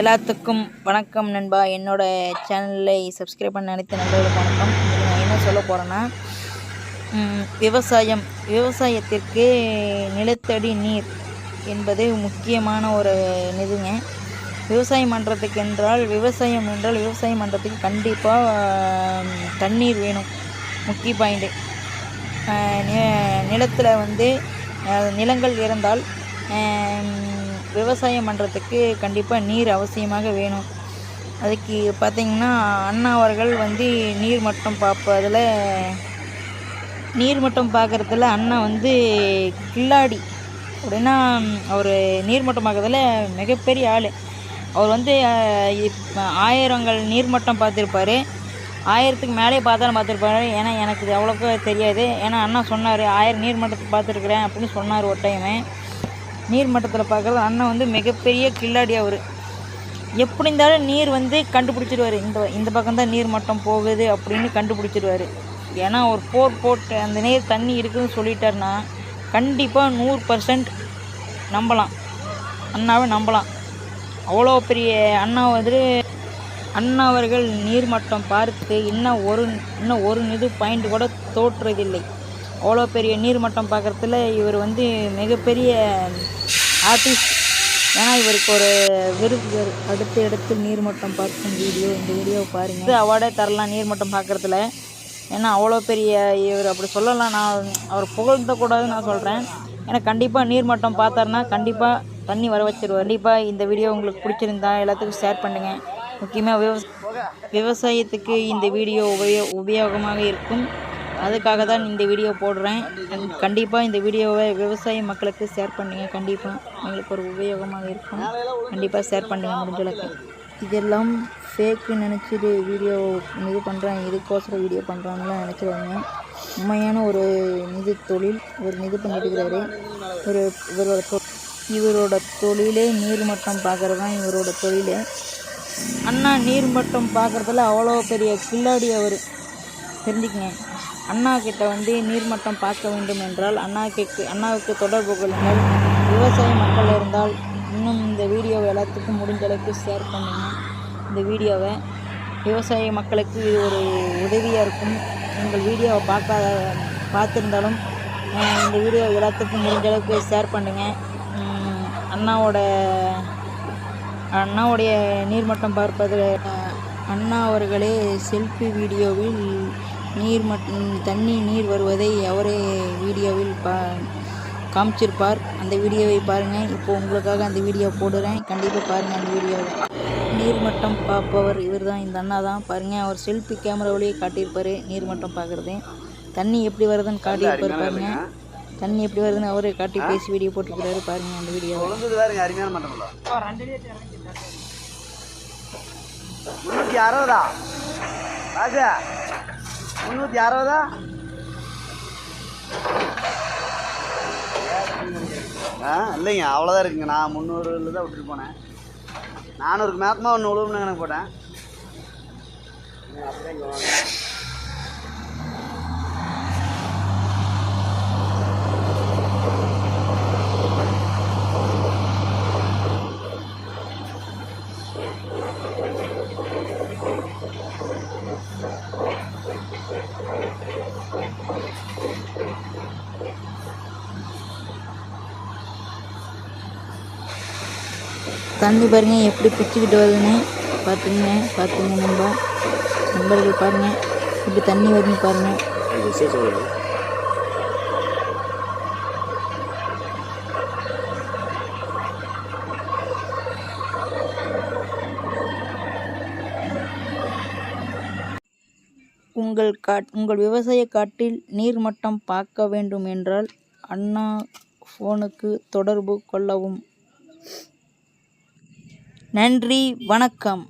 எல்லாத்துக்கும் வணக்கம் நண்பா. என்னோட சேனலை சப்ஸ்கிரைப் பண்ண நினைத்த நண்பர்களுக்கு வணக்கம். நான் என்ன சொல்ல போகிறேன்னா விவசாயம் விவசாயத்திற்கு நிலத்தடி நீர் என்பது முக்கியமான ஒரு இதுங்க விவசாயம் பண்ணுறதுக்கு என்றால் விவசாயம் என்றால் விவசாயம் பண்ணுறதுக்கு கண்டிப்பாக தண்ணீர் வேணும். முக்கிய பாயிண்ட்டு நிலத்தில் வந்து நிலங்கள் இருந்தால் விவசாயம் பண்ணுறதுக்கு கண்டிப்பாக நீர் அவசியமாக வேணும். அதுக்கு பார்த்திங்கன்னா அண்ணா அவர்கள் வந்து நீர் மட்டம் பார்ப்பதில் நீர் மட்டம் பார்க்குறதுல அண்ணா வந்து கில்லாடி. அப்படின்னா அவர் நீர்மட்டம் பார்க்கறதுல மிகப்பெரிய ஆள். அவர் வந்து ஆயிரங்கள் நீர்மட்டம் பார்த்துருப்பாரு ஆயிரத்துக்கு மேலே பார்த்தாலும் பார்த்துருப்பாரு ஏன்னா எனக்கு இது அவ்வளோக்கா தெரியாது. ஏன்னா அண்ணா சொன்னார் ஆயிரம் நீர்மட்டத்தை பார்த்துருக்குறேன் அப்படின்னு சொன்னார் ஒரு டைமு நீர்மட்டத்தில் பார்க்குறது அண்ணா வந்து மிகப்பெரிய கில்லாடி அவர். எப்படி இருந்தாலும் நீர் வந்து கண்டுபிடிச்சிடுவார். இந்த இந்த பக்கம் தான் நீர் மட்டம் போகுது அப்படின்னு கண்டுபிடிச்சிடுவார். ஏன்னா ஒரு போர் போட்டு அந்த நீர் தண்ணி இருக்குதுன்னு சொல்லிட்டாருன்னா கண்டிப்பாக நூறு பர்சன்ட் நம்பலாம். அண்ணாவை நம்பலாம். அவ்வளோ பெரிய அண்ணா வந்து அண்ணா அவர்கள் நீர்மட்டம் பார்த்து இன்னும் ஒரு இன்னும் ஒரு இது பாயிண்ட் கூட தோற்றுறதில்லை. அவ்வளோ பெரிய நீர்மட்டம் பார்க்குறதுல இவர் வந்து மிகப்பெரிய ஆர்டிஸ்ட் ஏன்னா இவருக்கு ஒரு விருது அடுத்து அடுத்து நீர்மட்டம் பார்க்கும் வீடியோ இந்த வீடியோவை பாருங்கள் இது அவார்டே தரலாம் நீர்மட்டம் பார்க்குறதுல. ஏன்னா அவ்வளோ பெரிய இவர் அப்படி சொல்லலாம். நான் அவர் புகழ்ந்தக்கூடாதுன்னு நான் சொல்கிறேன் ஏன்னா கண்டிப்பாக நீர்மட்டம் பார்த்தாருன்னா கண்டிப்பாக தண்ணி வர வச்சிருவார். கண்டிப்பாக இந்த வீடியோ உங்களுக்கு பிடிச்சிருந்தா எல்லாத்துக்கும் ஷேர் பண்ணுங்கள் முக்கியமாக விவ விவசாயத்துக்கு இந்த வீடியோ உபயோ உபயோகமாக இருக்கும். அதுக்காக தான் இந்த வீடியோ போடுறேன். கண்டிப்பாக இந்த வீடியோவை விவசாய மக்களுக்கு ஷேர் பண்ணுங்கள் கண்டிப்பாக எங்களுக்கு ஒரு உபயோகமாக இருக்கும். கண்டிப்பாக ஷேர் பண்ணுங்கள் முடிஞ்ச அளவுக்கு. இதெல்லாம் ஃபேக்கு நினச்சிட்டு வீடியோ இது பண்ணுறேன் இதுக்கோசரம் வீடியோ பண்ணுறாங்கலாம் நினச்சிடுவாங்க உண்மையான ஒரு நிதி தொழில் ஒரு நிதி பண்ணிட்டு இருக்கிறாரு ஒரு இவரோட தொ இவரோட தொழிலே நீர்மட்டம் பார்க்குறது தான் இவரோட தொழில். அண்ணா நீர்மட்டம் பார்க்குறதுல அவ்வளோ பெரிய கில்லாடி அவர். தெரிஞ்சுக்கங்க. அண்ணா கிட்ட வந்து நீர்மட்டம் பார்க்க வேண்டும் என்றால் அண்ணாக்கு அண்ணாவுக்கு தொடர்பு கொள்ளுங்கள். விவசாய மக்கள் இருந்தால் இன்னும் இந்த வீடியோவை எல்லாத்துக்கும் முடிஞ்ச அளவுக்கு ஷேர் பண்ணுங்கள் இந்த வீடியோவை. விவசாய மக்களுக்கு இது ஒரு உதவியாக இருக்கும். உங்கள் வீடியோவை பார்க்காத பார்த்துருந்தாலும் இந்த வீடியோ எல்லாத்துக்கும் முடிஞ்ச அளவுக்கு ஷேர் பண்ணுங்கள் அண்ணாவோட அண்ணாவுடைய நீர்மட்டம் பார்ப்பது அண்ணா அவர்களே செல்ஃபி வீடியோவில் நீர் தண்ணி நீர் வருவதை அவரே வீடியோவில் பா காமிச்சிருப்பார். அந்த வீடியோவை பாருங்கள் இப்போ உங்களுக்காக அந்த வீடியோ போடுறேன். கண்டிப்பாக பாருங்கள் அந்த வீடியோவை. நீர்மட்டம் பார்ப்பவர் இவர் தான் இந்த அண்ணா தான். பாருங்கள் அவர் செல்ஃபி கேமராவிலேயே காட்டியிருப்பார். நீர்மட்டம் பார்க்குறது. தண்ணி எப்படி வருதுன்னு காட்டியிருப்பார் பாருங்கள் தண்ணி எப்படி வருதுன்னு அவரே காட்டி பேசி வீடியோ போட்டுக்கிறாரு பாருங்கள் அந்த முந்நூற்றி அறுபதா? ராஜா முந்நூற்றி அறுபதா? ஆ இல்லைங்க அவ்வளோதான் இருக்குங்க. நான் முந்நூறுல தான் விட்டுட்டு போனேன். நானூறுக்கு மேப்பமாக ஒன்று உழுவுன்னு எனக்கு போட்டேன். தண்ணி பாருங்க எப்படி பிச்சுக்கிட்டு வருதுன்னு. பார்த்துங்க பார்த்துங்க நம்ப நண்பர்கள் பாருங்க இப்படி தண்ணி வருதுன்னு பாருங்க. உங்கள் காட் உங்கள் விவசாய காட்டில் நீர்மட்டம் பார்க்க வேண்டும் என்றால் அண்ணா ஃபோனுக்கு தொடர்பு கொள்ளவும். நன்றி வணக்கம்.